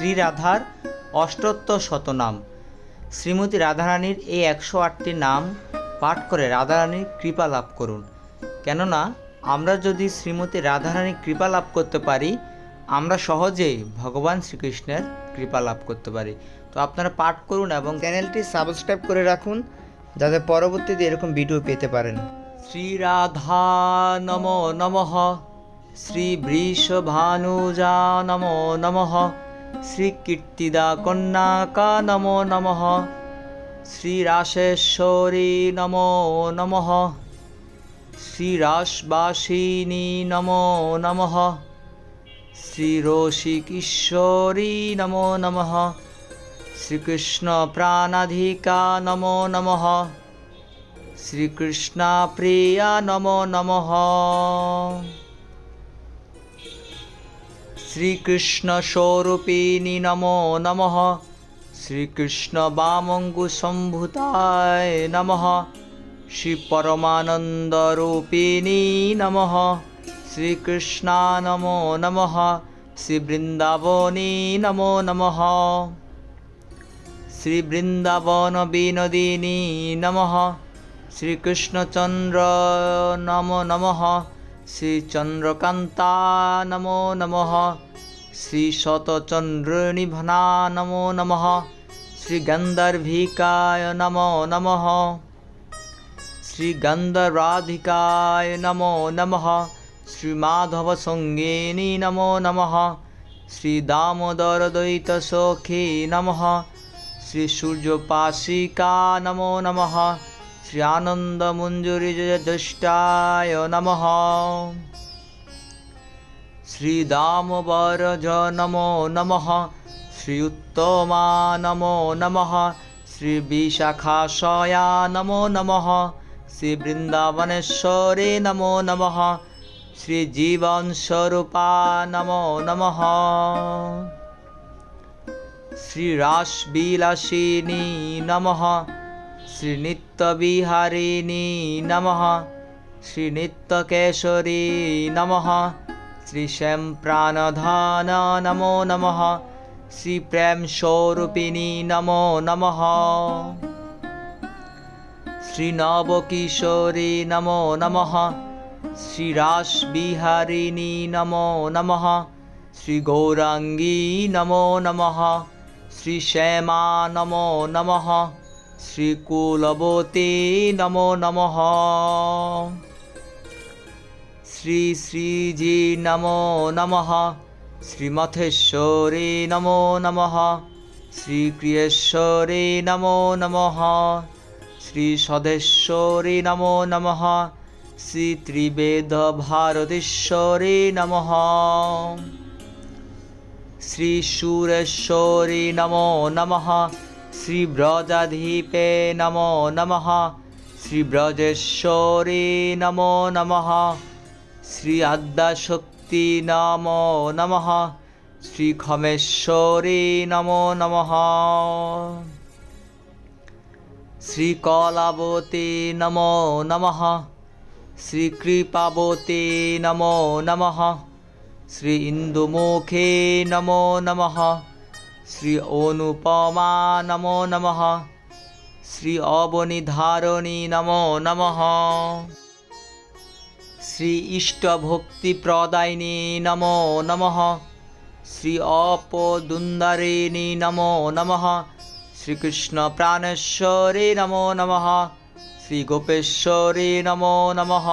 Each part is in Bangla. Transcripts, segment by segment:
শ্রী রাধার অষ্টোত্তর শতনাম। শ্রীমতী রাধারানীর এই একশো আটটি নাম পাঠ করে রাধারানীর কৃপা লাভ করুন। কেননা, আমরা যদি শ্রীমতী রাধারানীর কৃপা লাভ করতে পারি, আমরা সহজেই ভগবান শ্রীকৃষ্ণের কৃপা লাভ করতে পারি। তো আপনারা পাঠ করুন এবং চ্যানেলটি সাবস্ক্রাইব করে রাখুন, যাতে পরবর্তীতে এরকম ভিডিও পেতে পারেন। শ্রী রাধা নম নমঃ। শ্রী বৃষভানুজা নমো নমঃ। শ্রী কীর্তিদা কন্যাকা নমো নমঃ। শ্রী রাশেশ্বরী নমো নমঃ। শ্রী রাসবাসিনী নমো নমঃ। শ্রী নমো নমঃ। শ্রীকৃষ্ণ প্রাণাধিকা নমো নমঃ। শ্রীকৃষ্ণা প্রিয়া নমো নমঃ। শ্রীকৃষ্ণ স্বরূপিণী নমো নমঃ। শ্রীকৃষ্ণ বামঙ্গু সম্ভূতায় নমঃ। শ্রী পরমানন্দরূপিণী নমঃ। শ্রীকৃষ্ণা নমো নমঃ। শ্রী বৃন্দাবনী নমো নমঃ। শ্রী বৃন্দাবন বিনোদিনী নমঃ। শ্রীকৃষ্ণচন্দ্র নমো নমঃ। শ্রীচন্দ্রকান্তা নমো নমঃ। শ্রী শতচন্দ্রনিভনা নমো নমঃ। শ্রী গন্ধর্ভিকায় নমো নমঃ। শ্রী গন্ধরাধিকায় নমো নমঃ। শ্রী মাধব সঙ্গিনী নমো নমঃ। শ্রী দামোদর দ্বৈত সখী নমঃ। শ্রী সূর্যপাশিকা নমো নমঃ। শ্রী আনন্দমঞ্জুরি দৃষ্টায় নমঃ। শ্রী দামোবরজ নমো। নমঃ শ্রী উত্তমা নমো নমঃ। শ্রী বিশাখাশয়া নমো নমঃ। শ্রী বৃন্দাবনেশ্বরে নমো। নমঃ। শ্রী জীবন স্বরূপা নমো। নমঃ শ্রী রাসবিলাসিনী নমঃ। শ্রী নিত্যবিহারিণী নমঃ শ্রী নিত্যকেশরী নমঃ। শ্রী শ্যাম প্রাণধান নমো নমঃ। শ্রী প্রেম স্বরূপিণী নমো নমঃ। শ্রী নবকিশোরী নমো নমঃ। শ্রী রাসবিহারিণী নমো নমঃ। শ্রী গৌরাঙ্গী নমো নমঃ শ্রী শ্যামা নমো নমঃ। শ্রী কুলবতী নমো নমঃ। শ্রী শ্রীজি নমো নমঃ। শ্রীমথেশ্বরী নমো নমঃ। শ্রীক্রিয়েশ্বরী নমো নমঃ। শ্রী সদেশ্বরী নমো নমঃ। শ্রী ত্রিবেদ ভারতেশ্বরী নমঃ। শ্রী সুরেশ্বরী নমো নমঃ। শ্রী ব্রজাধীপে নমো নমঃ। শ্রী ব্রজেশ্বরী নমো নমঃ। শ্রী আদ্যাশক্তি নমো নমঃ। শ্রী খমেশ্বরী নমো নমঃ। শ্রী কলাবতী নমো নমঃ। শ্রী কৃপাবতী নমো নমঃ। শ্রী ইন্দুমুখী নমো নমঃ। শ্রী অনুপমা নমো নমঃ। শ্রী অবনিধারণী নমো নমঃ। শ্রী ইষ্টভক্তিপ্রদায়িনী নমো নমঃ। শ্রী অপদুন্দারিণী নমো নমঃ। শ্রীকৃষ্ণ প্রাণেশ্বরী নমো নমঃ। শ্রী গোপেশ্বরী নমো নমঃ।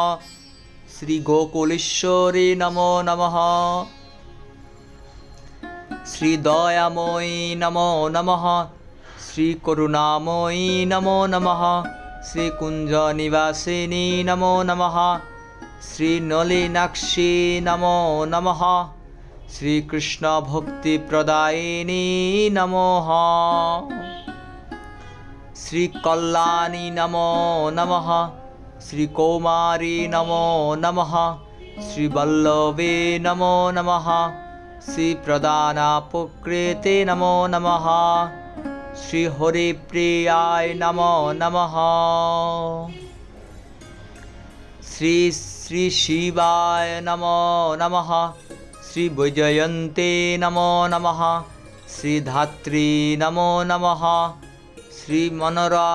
শ্রী গোকুলেশ্বরী নমো নমঃ। শ্রী দয়াময়ী নমো নমঃ। শ্রী করুণাময়ী নমো নমঃ। শ্রী কুঞ্জ নিবাসিনী নমো নমঃ। শ্রী নলিনাক্ষী নমো নমঃ। শ্রীকৃষ্ণ ভক্তিপ্রদায়িনী নমঃ। শ্রী কল্যাণী নমো নমঃ। শ্রী কৌমারী নমো নমঃ। শ্রীবল্লভে নমো নমঃ। শ্রী প্রদানাপকৃতে নমো নমঃ শ্রী হরিপ্রিয়ায় নমো নমঃ শ্রী শ্রী শিবায় নমো নমঃ শ্রী বৈজয়ন্তে নমো নমঃ শ্রীধাত্রী নমো নমঃ শ্রীমনোরা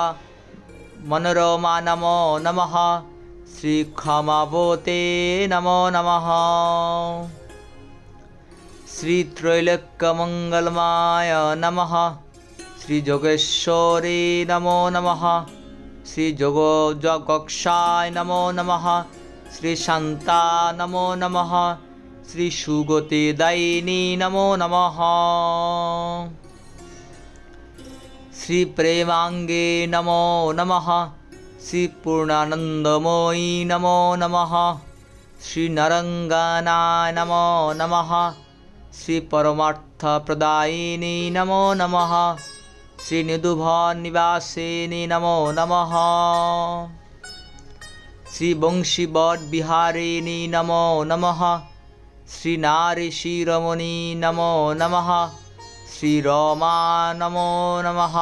মনোরমা নমো নমঃ শ্রীক্ষমাবতে নমো নমঃ শ্রীত্রৈলোক্যমঙ্গলমায় নমঃ শ্রীযোগেশ্বরী নমো নমঃ শ্রীযোগ জগক্ষায় নমো নমঃ শ্রীশান্তা নমো নমঃ শ্রীসুগতিদায়িনী নমো নমঃ শ্রীপ্রেমাঙ্গে নমো নমঃ শ্রীপূর্ণানন্দময়ী নমো নমঃ শ্রীনরঙ্গনায় নমো শ্রীপরমার্থপ্রদায়িনী নমো নমঃ শ্রীনিধুভনিবাসিনী নমো নমঃ শ্রীবংশীবটবিহারিণী নমো নমঃ শ্রীনারীশিরমণি নমো নমঃ শ্রীরমা নমো নমঃ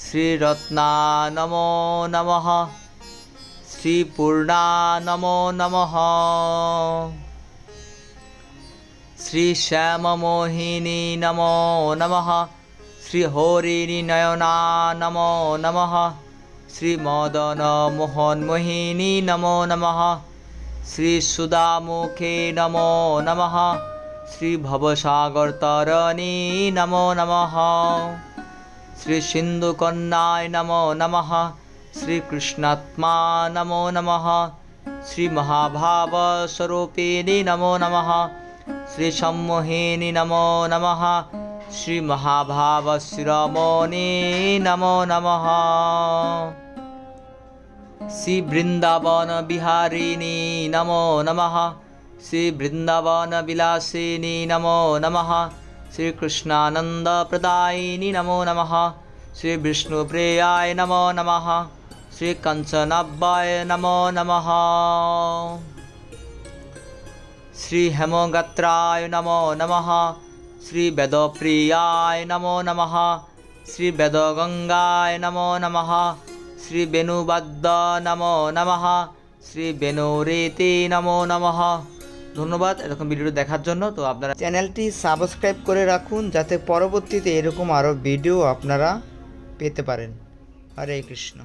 শ্রীরত্না নমো নমঃ শ্রীপূর্ণা নমো নমঃ শ্রীশ্যামমোহিনী নমো নমঃ। শ্রীহরিণী নয়না নমো নমঃ। শ্রীমদন মোহনমোহিনী নমো নমঃ। শ্রীসুদামুখে নমো নমঃ। শ্রীভবসাগরতরণী নমো নমঃ। শ্রীসিন্ধুকন্যায় নমো নমঃ। শ্রীকৃষ্ণাত্মা নমো নমঃ। শ্রীমহাভাবস্বরূপিণী নমো নমঃ। শ্রীসম্মোহিনী নমো নমঃ। শ্রীমহাভাবশিরমণি নমো নমঃ। শ্রীবৃন্দাবন বিহারিণী নমো নমঃ। শ্রীবৃন্দাবন বিলাসিনী নমো নমঃ। শ্রীকৃষ্ণানন্দপ্রদায়িনী নমো নমঃ। শ্রীবিষ্ণুপ্রিয়ায় নমো নমঃ। শ্রীকঞ্চনাব্বায় নমো নমঃ। শ্রীহেমগাত্রায় নমো নমঃ শ্রীবেদপ্রিয়ায় নমো নমঃ শ্রীবেদগঙ্গায় নমো নমঃ শ্রীবেণুবাদ্য নমো নমঃ শ্রীবেণুরীতি নমো নমঃ ধন্যবাদ এরকম ভিডিও দেখার জন্য। তো আপনারা চ্যানেলটি সাবস্ক্রাইব করে রাখুন যাতে পরবর্তীতে এরকম আরও ভিডিও আপনারা পেতে পারেন। হরে কৃষ্ণ।